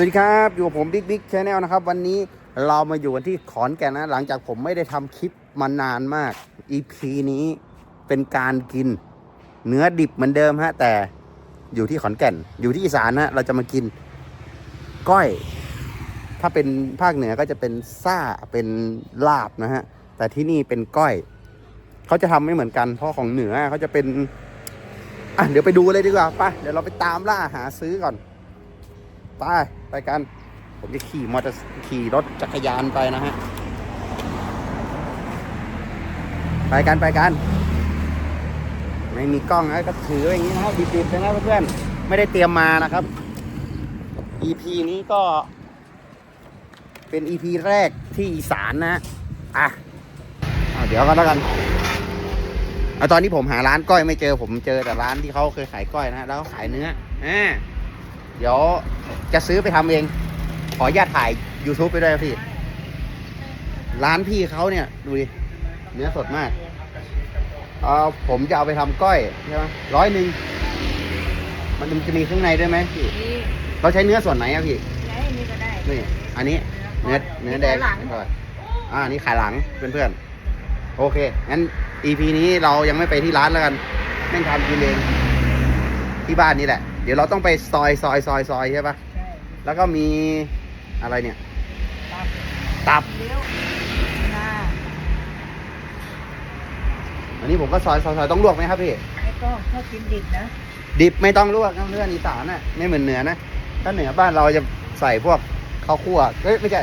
สวัสดีครับ อยู่กับผมบิ๊กบิ๊กชาแนลนะครับ วันนี้เรามาอยู่กันที่ขอนแก่นนะ หลังจากผมไม่ได้ทำคลิปมานานมาก EP นี้เป็นการกิน เนื้อดิบเหมือนเดิมฮะ แต่อยู่ที่ขอนแก่น อยู่ที่อีสานนะเราจะมากิน ก้อย ถ้าเป็นภาคเหนือก็จะเป็นซ่าเป็นลาบนะฮะ แต่ที่นี่เป็นก้อย เขาจะทำไม่เหมือนกัน เพราะของเหนือเขาจะเป็น อะเดี๋ยวไปดูเลยดีกว่าไปเดี๋ยวเราไปตามล่าหาซื้อก่อน ไป ไปกัน ผมจะขี่มอเตอร์ขี่รถจักรยานไปนะฮะ ไปกันไปกัน ไม่มีกล้องนะก็ถืออย่างนี้นะครับดิบๆนะครับเพื่อนๆไม่ได้เตรียมมานะครับ EP นี้ก็ เป็น EP แรกที่อีสานนะอะเอเดี๋ยวกันแล้วกันเอาตอนนี้ผมหาร้านก้อยไม่เจอผมเจอแต่ร้านที่เขาเคยขายก้อยนะฮะแล้วขายเนื้ออ่า เดี๋ยวจะซื้อไปทำเอง ขออนุญาตถ่าย YouTube ไปด้วยนะพี่ ร้านพี่เขาเนี่ย ดูดิ เนื้อสดมาก เออผมจะเอาไปทำก้อยใช่ไหมร้อยหนึ่ง มันจะมีเครื่องในด้วยไหมพี่ นี่เราใช้เนื้อส่วนไหนอะพี่ ไงนี่ก็ได้นี่ อันนี้ เนื้อ เนื้อแดงหลังก่อนอ่า นี่ขายหลังเพื่อนๆ โอเค งั้น EP นี้เรายังไม่ไปที่ร้านแล้วกันแม่งทำกินเอง ที่บ้านนี่แหละ เดี๋ยวเราต้องไปซอยซอยซอยซอยใช่ปะใช่แล้วก็มีอะไรเนี่ย ตับตับ เลี้ยวหน้าอันนี้ผมก็ซอยซอยซอยต้องลวกไหมครับพี่ไม่ต้องถ้ากินดิบนะดิบไม่ต้องลวกนะเพื่อนอีสานน่ะไม่เหมือนเหนือนะ ถ้าเหนือบ้านเราจะใส่พวกข้าวคั่วเอ้ยไม่ใช่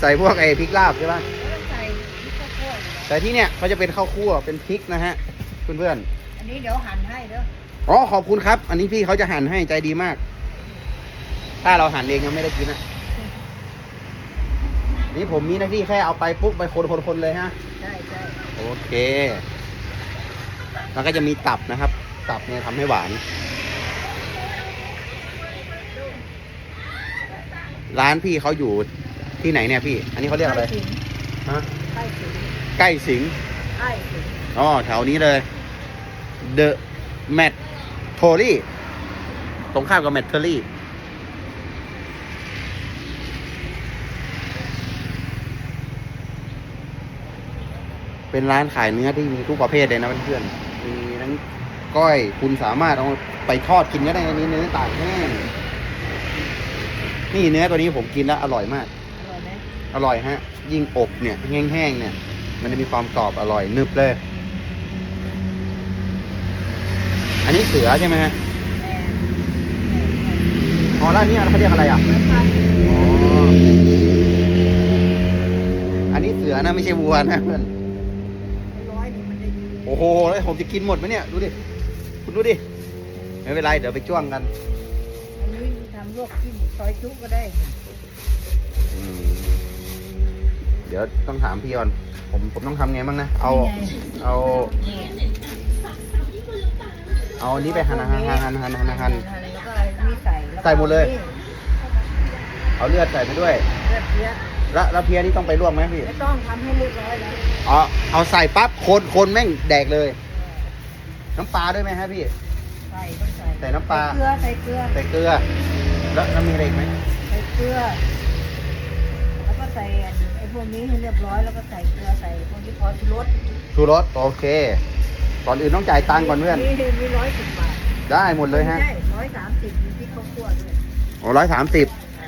ใส่พวกไอ้พริกลาบใช่ปะ แล้วใส่พริกข้าวโพดอยู่นะแต่ที่เนี่ยเขาจะเป็นข้าวคั่วเป็นพริกนะฮะเพื่อนอันนี้เดี๋ยวหั่นให้เด้อๆ อ๋อขอบคุณครับ อันนี้พี่เขาจะหั่นให้ใจดีมาก ถ้าเราหั่นเองยังไม่ได้กินนะนี่ผมมีหน้าที่แค่เอาไปปุ๊บไปคนคนคนเลยฮะใช่ใช่โอเค แล้วก็จะมีตับนะครับ ตับเนี่ยทำให้หวาน ร้านพี่เขาอยู่ที่ไหนเนี่ยพี่ อันนี้เขาเรียกอะไรใต้สิงฮะใต้สิงใกล้สิงห์ใต้สิงอ๋อแถวนี้เลย The m a t t o r y ตรงข้ามกับ m a t t o r y เป็นร้านขายเนื้อที่มีทุกประเภทเลยนะเพื่อนๆมีทั้งก้อยคุณสามารถเอาไปทอดกินก็ได้อันนี้เนื้อตากแห้งนี่เนื้อตัวนี้ผมกินแล้วอร่อยมาก อร่อยไหมอร่อยฮะ ยิ่งอบเนี่ยแห้งๆเนี่ย มันจะมีความกรอบอร่อยนึบเลย อันนี้เสือใช่ไหมฮะแม่อ๋อแล้วอันนี้เขาเรียกอะไรอะแล้วพันอ๋ออันนี้เสือนะไม่ใช่วัวนะเพื่อนร้อยนี่มันได้ดีโอ้โหแล้วผมจะกินหมดไหมเนี่ยดูดิคุณดูดิไม่เป็นไรเดี๋ยวไปจ้วงกันอันนี้ทำลวกจิ้มซอยจุก็ได้อืมเดี๋ยวต้องถามพี่ก่อน ผมผมต้องทำไงบ้างนะเอา เอา เอาอันนี้ไปหั่นหั่นหั่นหั่นหั่นหั่นหั่นแล้วก็อันนี้ใส่แล้วก็ใส่หมดเลย เอาเลือดใส่ไปด้วยเลือดเพี้ยแล้วแล้วเพียนี่ต้องไปลวกไหมพี่ไม่ต้องทำให้เรียบร้อยแล้วอ๋อเอาใส่ปั๊บคนคนแม่งแดกเลย น้ำปลาด้วยไหมฮะพี่ ใส่ต้องใส่ใส่น้ำปลาใส่เกลือใส่เกลือใส่เกลือ แล้วแล้วมีอะไรอีกไหมใส่เกลือ แล้วก็ใส่ไอ้พวกนี้ให้เรียบร้อยแล้วก็ใส่เกลือใส่พวกนี้พอชูรสชูรสโอเค ก่อนอื่นต้องจ่ายตังค์ก่อนเพื่อนนี่มีร้อยสิบบาทได้หมดเลยฮะใช่ร้อยสามสิบมีพริกข้าวคั่วด้วยโอ้ร้อยสามสิบ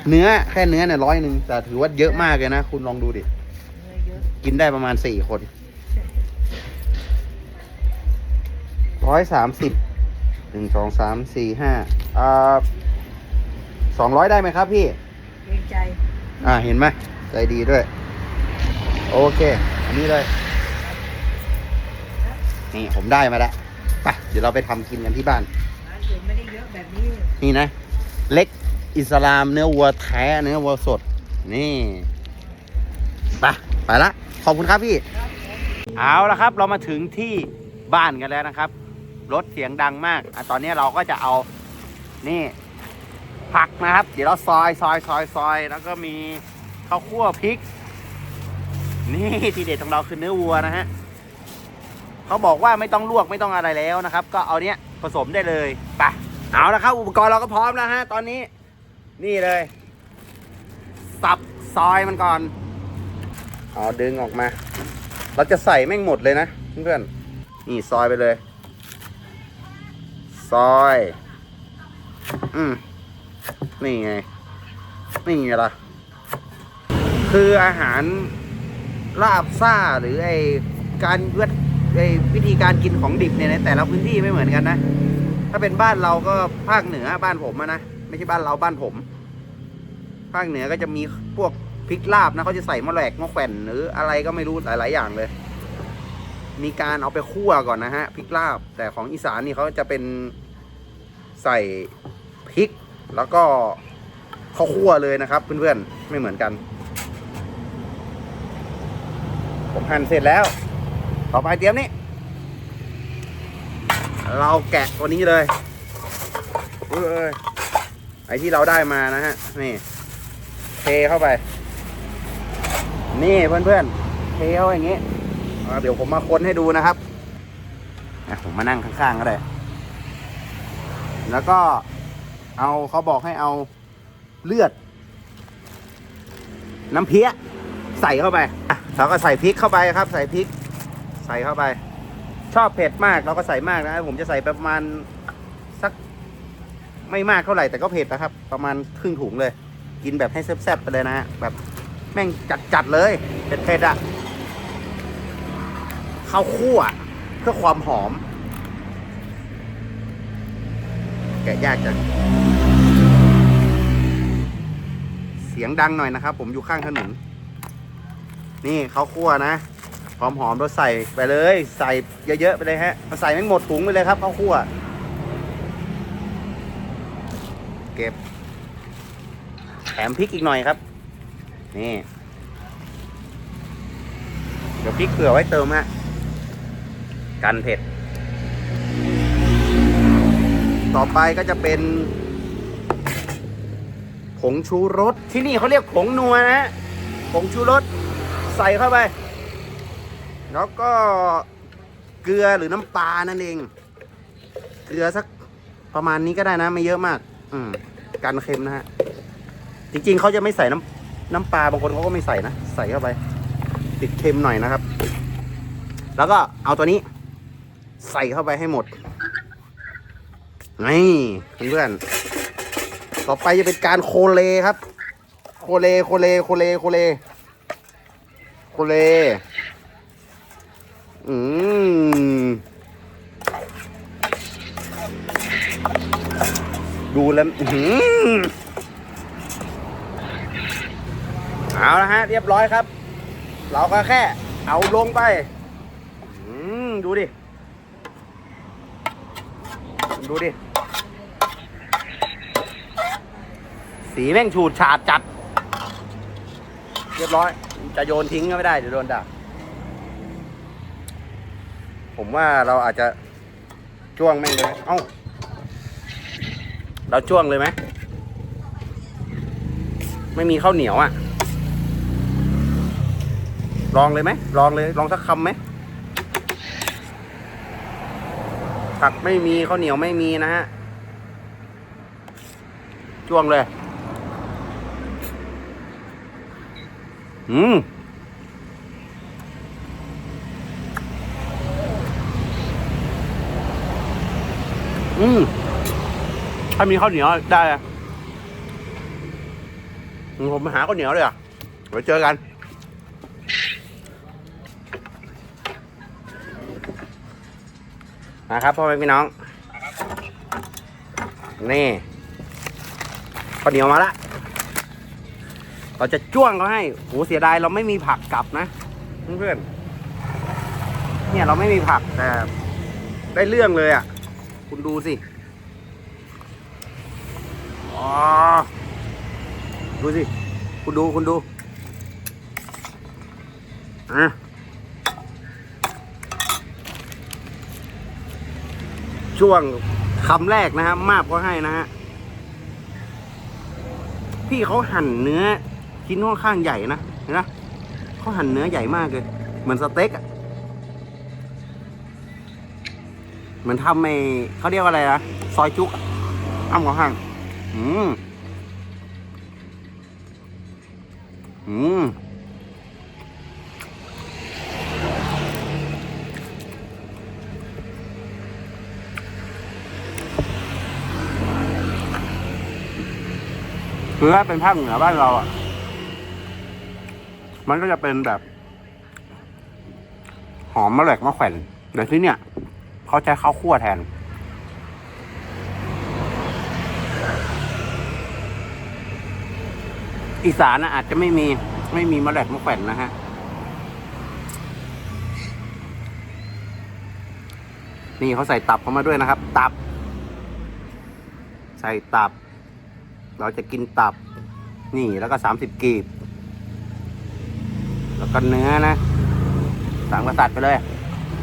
เนื้อแค่เนื้อเนี่ยร้อยหนึ่งแต่ถือว่าเยอะมากเลยนะ คุณลองดูดิ เนื้อเยอะกินได้ประมาณสี่คนร้อยสามสิบหนึ่งสองสามสี่ห้าอ่าสองร้อยได้ไหมครับพี่ เกรงใจ อ่าเห็นไหมใจดีด้วย โอเค อันนี้เลย นี่ผมได้มาแล้วไปเดี๋ยวเราไปทำกินกันที่บ้าน ร้านอื่นไม่ได้เยอะแบบนี้นี่นะ เล็กอิสลามเนื้อวัวแท้เนื้อวัวสด นี่ไปไปละ ขอบคุณครับพี่ เอาละครับ เรามาถึงที่บ้านกันแล้วนะครับ รถเสียงดังมากอะตอนนี้เราก็จะเอานี่ ผักนะครับ เดี๋ยวเราซอยซอยซอยซอยแล้วก็มีข้าวคั่วพริก นี่ทีเด็ดของเราคือเนื้อวัวนะฮะ เขาบอกว่าไม่ต้องลวกไม่ต้องอะไรแล้วนะครับ ก็เอาเนี้ยผสมได้เลยไปเอาละครับอุปกรณ์เราก็พร้อมแล้วฮะตอนนี้ นี่เลยสับซอยมันก่อนเอาดึงออกมา เราจะใส่แม่งหมดเลยนะเพื่อนๆนี่ซอยไปเลย ซอย อืมนี่ไง นี่ไงล่ะ คืออาหารลาบซ่าหรือไอการเวท วิธีการกินของดิบเนี่ยในแต่ละพื้นที่ไม่เหมือนกันนะ ถ้าเป็นบ้านเราก็ภาคเหนือบ้านผมนะไม่ใช่บ้านเราบ้านผม ภาคเหนือก็จะมีพวกพริกลาบนะเขาจะใส่มะแหลกมะแขวนหรืออะไรก็ไม่รู้หลาย ๆ อย่างเลย มีการเอาไปคั่วก่อนนะฮะพริกลาบ แต่ของอีสานนี่เขาจะเป็นใส่พริก แล้วก็ข้าวคั่วเลยนะครับ เพื่อน ๆ ไม่เหมือนกัน ผมหั่นเสร็จแล้ว ต่อไปเตรียมนี่ เราแกะตัวนี้เลยเอ้ยไอที่เราได้มานะฮะ นี่เทเข้าไป นี่เพื่อนๆเทเข้าอย่างงี้เดี๋ยวผมมาค้นให้ดูนะครับผมมานั่งข้างๆก็ได้ แล้วก็เอาเขาบอกให้เอาเลือด น้ำเพี้ยใส่เข้าไปเราก็ใส่พริกเข้าไปครับ ใส่พริก ส่เข้าไป ชอบเผ็ดมากเราก็ใส่มากนะ ผมจะใส่ประมาณสักไม่มากเท่าไหร่แต่ก็เผ็ดนะครับ ประมาณครึ่งถุงเลย กินแบบให้แซ่บๆไปเลยนะฮะแบบแม่งจัดๆเลยเผ็ดๆอะข้าวคั่วเพื่อความหอม แกะยากจังเสียงดังหน่อยนะครับ ผมอยู่ข้างถนนนี่ข้าวคั่วนะ หอมหอมๆเราใส่ไปเลย ใส่เยอะๆไปเลยฮะมาใส่แม่หมดถุงไปเลยครับข้าวคั่ว เก็บ แถมพริกอีกหน่อยครับ นี่ เดี๋ยวพริกเผื่อไว้เติมฮะ กันเผ็ด ต่อไปก็จะเป็น ผงชูรส ที่นี่เขาเรียกผงนัวนะฮะ ผงชูรส ใส่เข้าไป แล้วก็เกลือหรือน้ำปลานั่นเอง เกลือสักประมาณนี้ก็ได้นะ ไม่เยอะมาก อืมกันเค็มนะฮะ จริง ๆเขาจะไม่ใส่น้ำน้ำปลาบางคนเขาก็ไม่ใส่นะ ใส่เข้าไป ติดเค็มหน่อยนะครับ แล้วก็เอาตัวนี้ ใส่เข้าไปให้หมดนี่เพื่อนๆต่อไปจะเป็นการโคเลครับ โคเลโคเลโคเลโคเลโคเล อืมดูแล้วอื้อหือเอาละฮะ เรียบร้อยครับ เราก็แค่เอาลงไปอืมดูดิ ดูดิ สีแม่งฉูดฉาดจัด เรียบร้อย จะโยนทิ้งก็ไม่ได้เดี๋ยวโดนด่า ผมว่าเราอาจจะจ้วงแม่งเลยเอ้า เราจ้วงเลยไหม ไม่มีข้าวเหนียวอะ่ะ ลองเลยไหม ลองเลย ลองสักคำไหมผักไม่มีข้าวเหนียวไม่มีนะฮะ จ้วงเลย อืม อืมถ้ามีข้าวเหนียวได้ผมไปหาข้าวเหนียวเลยอะไว้เจอกันนะครับพ่อแม่พี่น้อง นี่ข้าวเหนียวมาละเราจะจ้วงเขาให้โหเสียดายเราไม่มีผักกลับนะเพื่อนเนี่ยเราไม่มีผักแต่ได้เรื่องเลยอะ คุณดูสิอ๋อดูสิ คุณดูคุณดูอะช่วงคำแรกนะฮะมาบก็ให้นะฮะ พี่เขาหั่นเนื้อชิ้นค่อนข้างใหญ่นะ เห็นไหมเขาหั่นเนื้อใหญ่มากเลย เหมือนสเต็กอะ เหมือนทำไอ้เขาเรียกว่าอะไรนะซอยจุกอะอ้ำของห่างอืมอืมคือถ้าเป็นภาคเหนือบ้านเราอะ มันก็จะเป็นแบบ หอมมะแหลกมะแขวนแต่ที่เนี่ย เขาใช้ข้าวคั่วแทน อีสานนะอาจจะไม่มีไม่มีมะแหลกมะแขวนนะฮะนี่เขาใส่ตับเข้ามาด้วยนะครับ ตับ ใส่ตับ เราจะกินตับ นี่แล้วก็สามสิบกีบ แล้วก็เนื้อนะสามกษัตริย์ไปเลย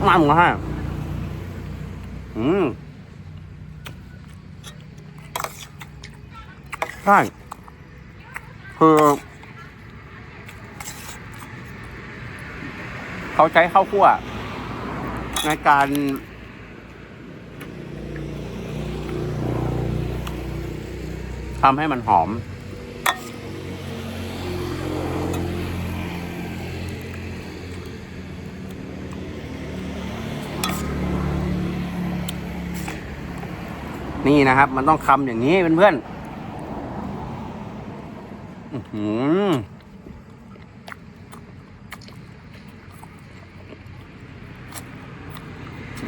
มาหมูฮะ อืมใช่คือเขาใช้ข้าวคั่ว ในการ ทำให้มันหอม นี่นะครับ มันต้องคำอย่างนี้เพื่อนๆอือหือ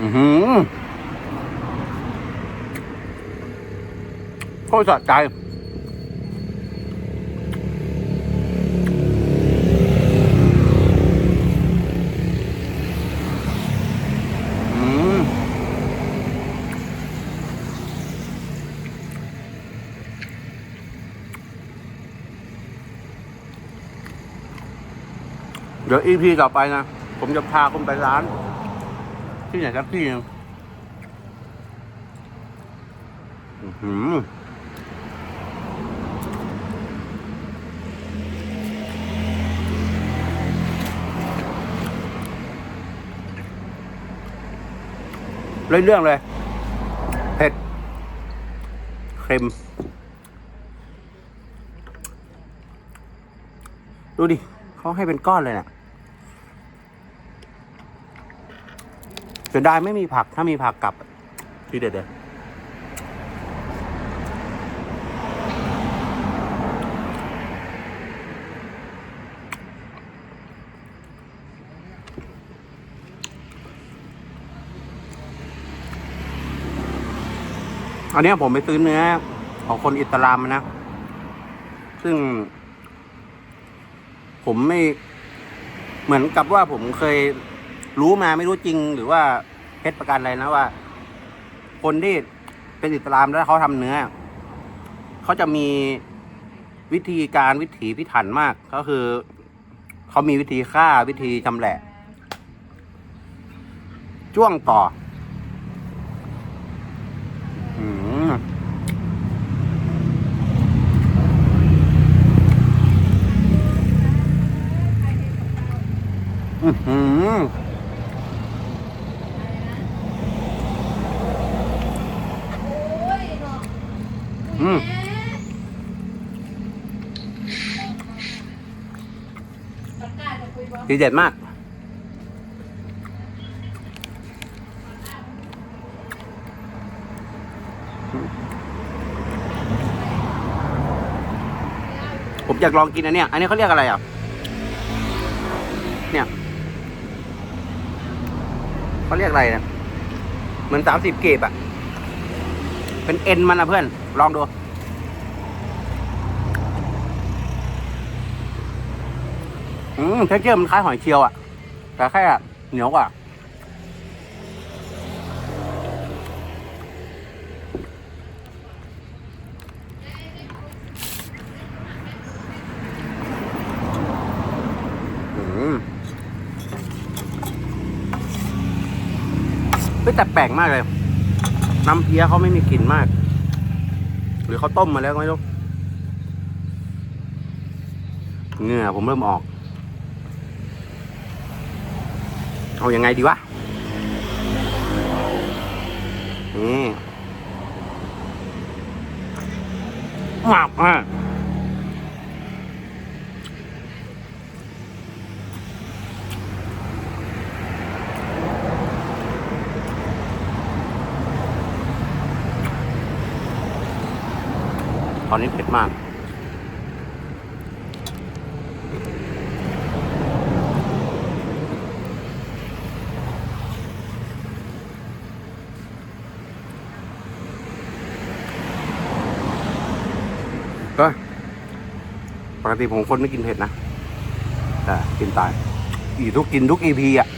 อือหือโคตรสะใจ เดี๋ยวอีพีต่อไปนะ ผมจะพาคุณไปร้าน ที่ไหนสักที่หนึงอื้อหือเรื่องเรื่องเลย เผ็ด เค็ม ดูดิ เขาให้เป็นก้อนเลยเนะี่ย เสียดายไม่มีผัก ถ้ามีผักกลับทีเด็ดเลยอันนี้ผมไปซื้อเนื้อของคนอิสลามมานะ ซึ่ง ผมไม่เหมือนกับว่าผมเคย รู้มาไม่รู้จริงหรือว่าเพชรประกันอะไรนะว่า คนที่เป็นอิสลามแล้วเขาทำเนื้อเขาจะมีวิธีการวิถีพิถันมาก ก็คือเขามีวิธีฆ่าวิธีชำแหละ จ้วงต่ออืมอือหือ อืมดีเด็ดมาก ผมอยากลองกินอันเนี้ย อันนี้เขาเรียกอะไรอะ เนี่ยเขาเรียกอะไรเนี่ยเหมือนสามสิบเก็บอะ เป็นเอ็นมันนะเพื่อน ลองดู อืมเท็กเจอร์มันคล้ายหอยเชลล์อะแต่แค่เหนียวกว่า อืมเฮ้แต่แปลกมากเลย น้ำเพี้ยเขาไม่มีกลิ่นมาก หรือเขาต้มมาแล้วไม่รู้เหงื่อผมเริ่มออก เอาอยัางไงดีวะ นี่หมักอะ ตอนนี้เผ็ดมาก ก็ปกติผมคนไม่กินเผ็ดนะ แต่กินตายอีทุกกินทุกอีพีอะ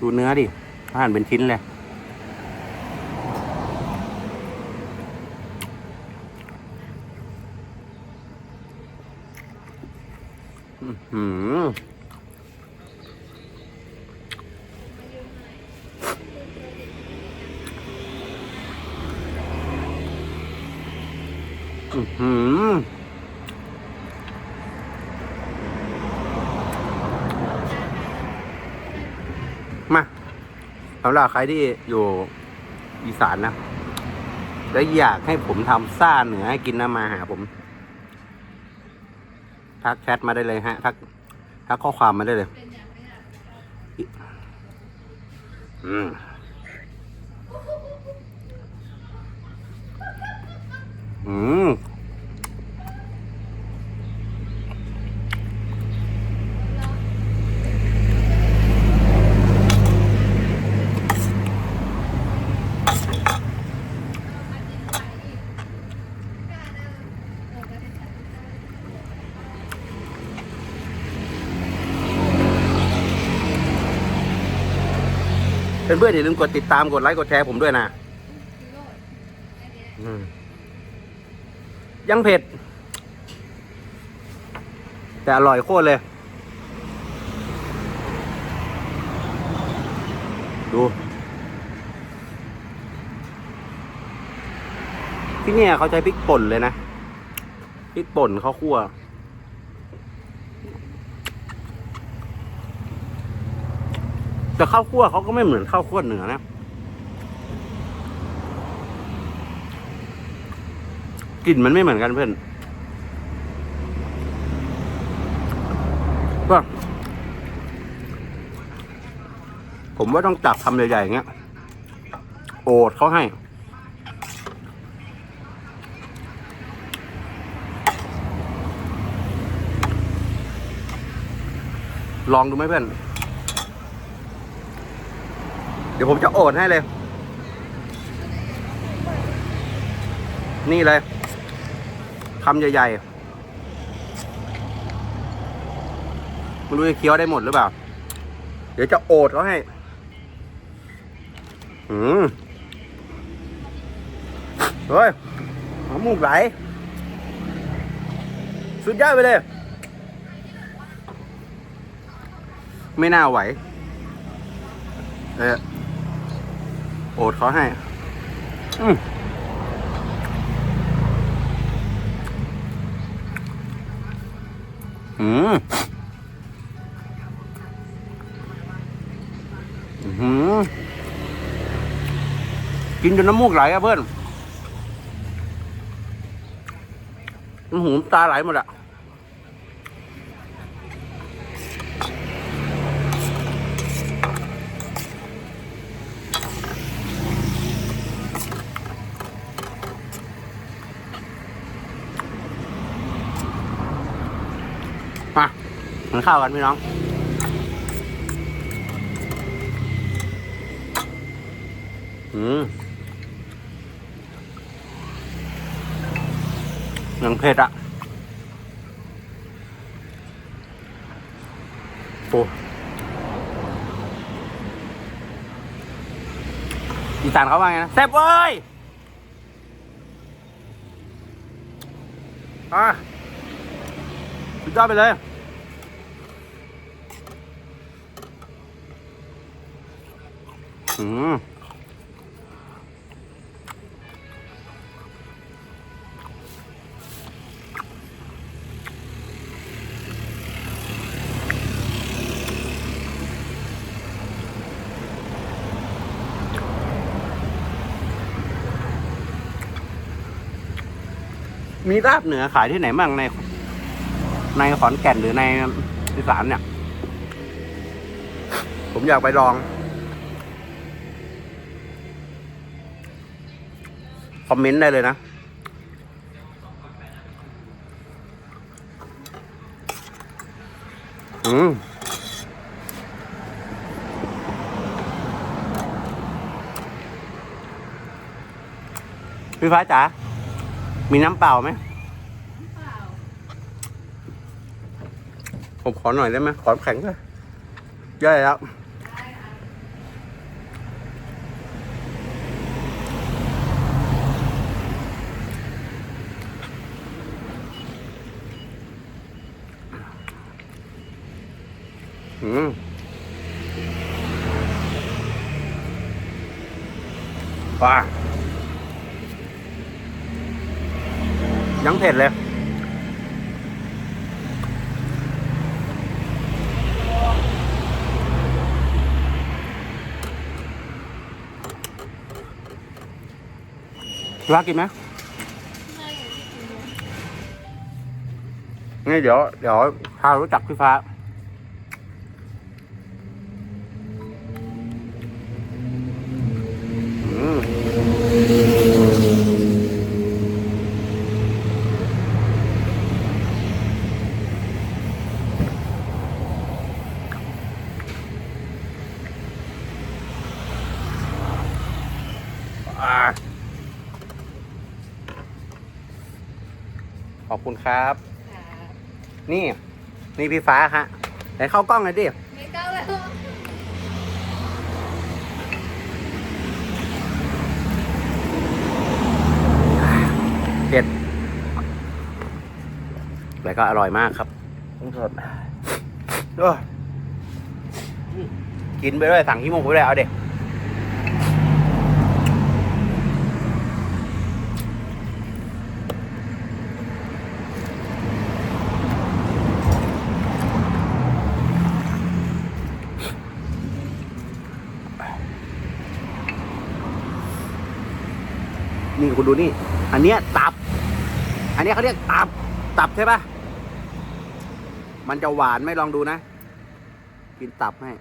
ดูเนื้อดิอาหารเป็นชิ้นเลย อื้อหือหือมาสำหรับใครที่อยู่อีสานนะ แล้วอยากให้ผมทำซ่าเหนือให้กินนะมาหาผม ทักแชทมาได้เลยฮะ ทักทักข้อความมาได้เลย อืมอืม เพื่อนๆอย่าลืมกดติดตามกดไลค์กดแชร์ผมด้วยนะยังเผ็ด แต่อร่อยโคตรเลย ดูที่เนี่ยเขาใช้พริกป่นเลยนะ พริกป่นเขาคั่ว แต่ข้าวคั่วเขาก็ไม่เหมือนข้าวคั่วเหนือนะ กลิ่นมันไม่เหมือนกันเพื่อนก็ผมว่าต้องจับทำใหญ่ๆอย่างเงี้ย โอดเขาให้ ลองดูไหมเพื่อน ดี๋ยวผมจะโอดให้เลย นี่เลยคำใหญ่ๆไม่รู้จะเคี้ยวได้หมดหรือเปล่า เดี๋ยวจะโอดเขาให้ อืมเฮ้ยน้ำมูกไหล สุดยอดไปเลย ไม่น่าไหว เออ โอดเขาให้ อืมอืมอื้อหือกินจนน้ำมูกไหลอะเพื่อนน้ำหูน้ำตาไหลหมดอะ มือนข้ากันพี่น้อง อืมยังเผ็ดอะโอ้อีสานเขาว่าไงนะแซ่บเว้ยอะสุดยอดไปเลย อืม มีลาบเหนือขายที่ไหนบ้างใน ในขอนแก่นหรือในอีสานเนี่ย ผมอยากไปลอง คอมเมนต์ได้เลยนะ อืมพี่ฟ้าจ๋า มีน้ำเปล่าไหม ผมขอหน่อยได้ไหม ขอน้ำแข็งด้วยย่อยแล้ว อืมว้ายังเผ็ดเลยพี่ว่า ขอบคุณครับ นี่ นี่พี่ฟ้าฮะไหนเข้ากล้องหน่อยดิ ไม่เก้าแล้วเด็ดแล้วก็อร่อยมากครับต้องสดโอ้ยกินไปด้วยสั่งขี้มูกไปด้วยเอาเด็ก คุณดูนี่ อันเนี้ยตับ อันเนี้ยเขาเรียกตับ ตับใช่ปะมันจะหวานไหม่ลองดูนะ กินตับให้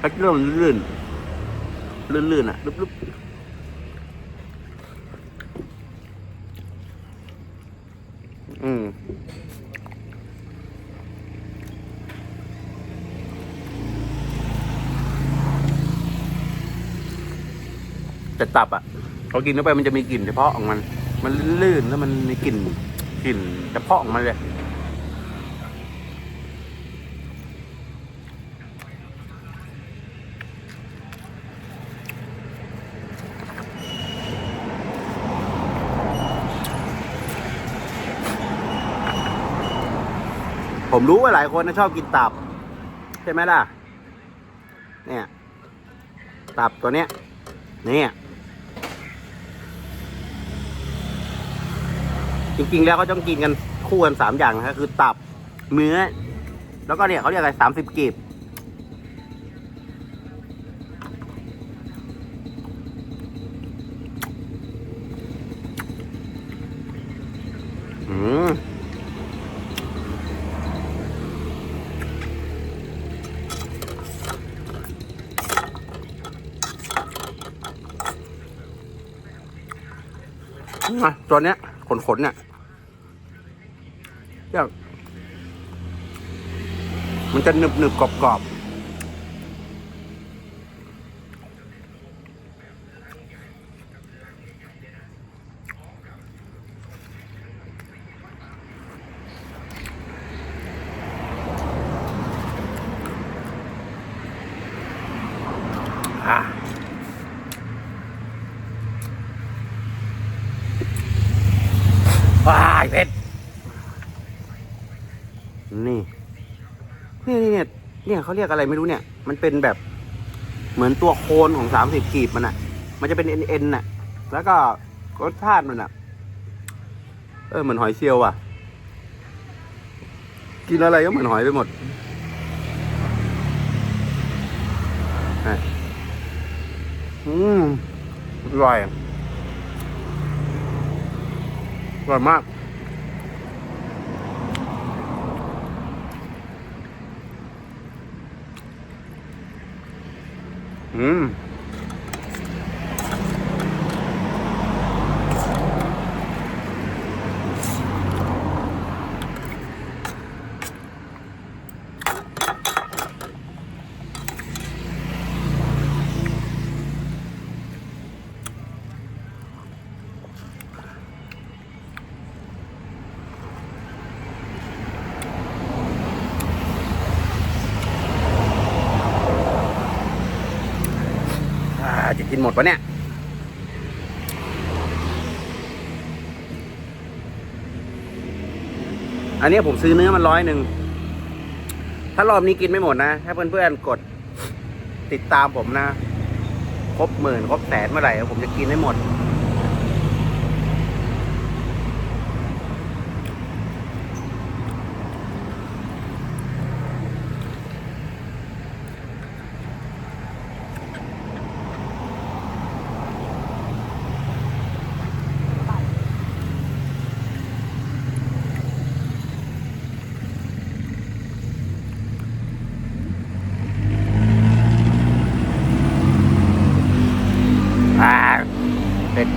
ไอ้เรื่องลื่นลื่น ลื่นๆอะลุบลุ ตับอะพอกินเข้าไปมันจะมีกลิ่นเฉพาะของมัน มันลื่นแล้วมันมีกลิ่นกลิ่นเฉพาะของมันเลย ผมรู้ว่าหลายคนนะชอบกินตับ ใช่ไหมล่ะ เนี่ย ตับตัวเนี้ยเนี่ย จริงๆ แล้วเขาต้องกินกันคู่กันสามอย่างนะครับคือตับเนื้อ แล้วก็เนี่ยเขาเรียกอะไรสามสิบกีบอืมอะตัวเนี้ยขนๆเนี่ยเรียก มันจะหนึบหนึบกรอบกรอบอะว้ายเผ็ดนี่ นี่นี่ เนี่ยเขาเรียกอะไรไม่รู้เนี่ย มันเป็นแบบเหมือนตัวโคนของสามสิบกีบมันอะมันจะเป็นเอ็นเอ็นน่ะ แล้วก็รสชาติมันอะเออเหมือนหอยเชลล์อะกินอะไรก็เหมือนหอยไปหมดอืมอร่อยอร่อยมาก อื หมดปะเนี่ย อันนี้ผมซื้อเนื้อมันร้อยหนึ่ง ถ้ารอบนี้กินไม่หมดนะ ถ้าเพื่อนๆกดติดตามผมนะ ครบหมื่นครบแสนเมื่อไหร่ผมจะกินให้หมด อ่าเผ็ด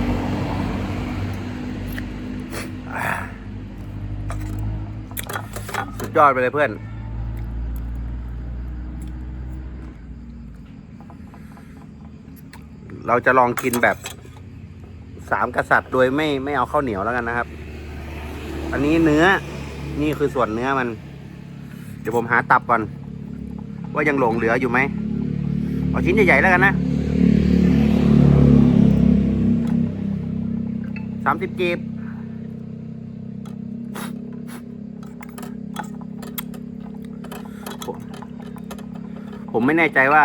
อ่าสุด ยอดไปเลยเพื่อน เราจะลองกินแบบสามกษัตริย์โดยไม่ไม่เอาข้าวเหนียวแล้วกันนะครับ อันนี้เนื้อ นี่คือส่วนเนื้อมัน เดี๋ยวผมหาตับก่อน ว่ายังหลงเหลืออยู่ไหมเอาชิ้นใหญ่ๆแล้วกันนะสามสิบกีบ ผมไม่แน่ใจว่า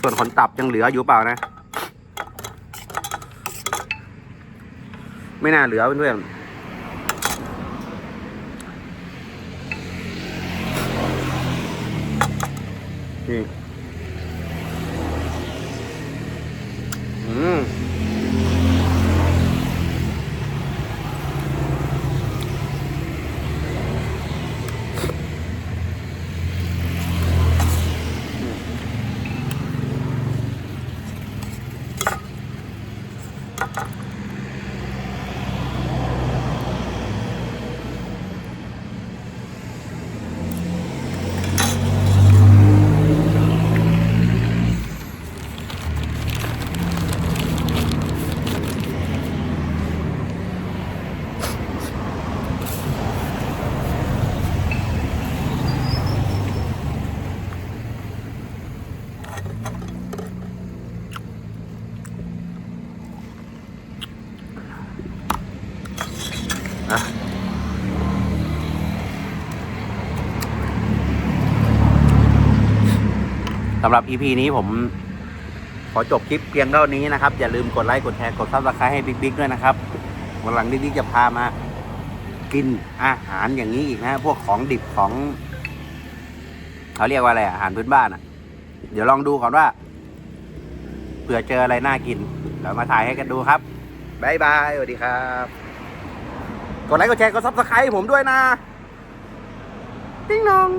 ส่วนขนตับยังเหลืออยู่เปล่านะ ไม่น่าเหลือเพื่อนๆนี่ หรับ EP นี้ผมขอจบคลิปเพียงเท่านี้นะครับ อย่าลืมกดไลค์กดแชร์กดซับสไครต์ให้บิ๊กๆด้วยนะครับวันหลังบิ๊กจะพามากินอาหารอย่างนี้อีกนะ พวกของดิบของเขาเรียกว่าอะไรอาหารพื้นบ้านอะ เดี๋ยวลองดูก่อนว่าเผื่อเจออะไรน่ากินเรามาถ่ายให้กันดูครับบายบายสวัสดีครับกดไลค์กดแชร์กดซับสไครต์ผมด้วยนะ ติ๊งนอง